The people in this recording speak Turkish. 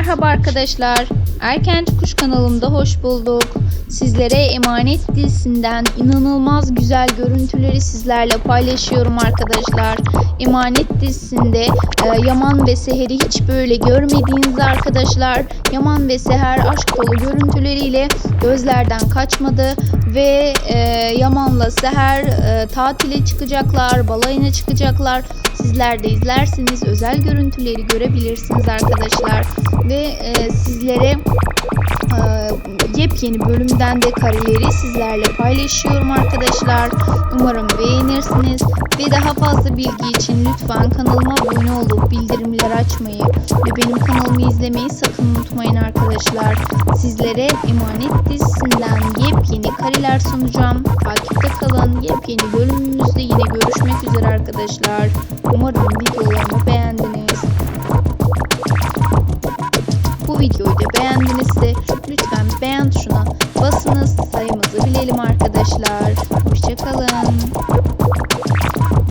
Merhaba arkadaşlar. Erken Kuş kanalımda hoş bulduk. Sizlere Emanet dizisinden inanılmaz güzel görüntüleri sizlerle paylaşıyorum arkadaşlar. Emanet dizisinde e, Yaman ve Seher'i hiç böyle görmediğiniz arkadaşlar. Yaman ve Seher aşk dolu görüntüleriyle gözlerden kaçmadı ve e, Yaman'la Seher e, tatile çıkacaklar, balayına çıkacaklar. Sizler de izlersiniz özel görüntüleri görebilirsiniz arkadaşlar ve e, sizlere e, yepyeni bölümden de kareleri sizlerle paylaşıyorum arkadaşlar. Umarım beğenirsiniz daha fazla bilgi için lütfen kanalıma abone olup bildirimleri açmayı ve benim kanalımı izlemeyi sakın unutmayın arkadaşlar. Sizlere Emanet dizisinden yepyeni kareler sunacağım. Takipte kalın. Yepyeni bölümümüzde yine görüşmek üzere arkadaşlar. Umarım videolarımı beğendiniz. Bu videoyu da beğendinizse lütfen beğen tuşuna basınız. Sayımızı bilelim arkadaşlar. Hoşçakalın.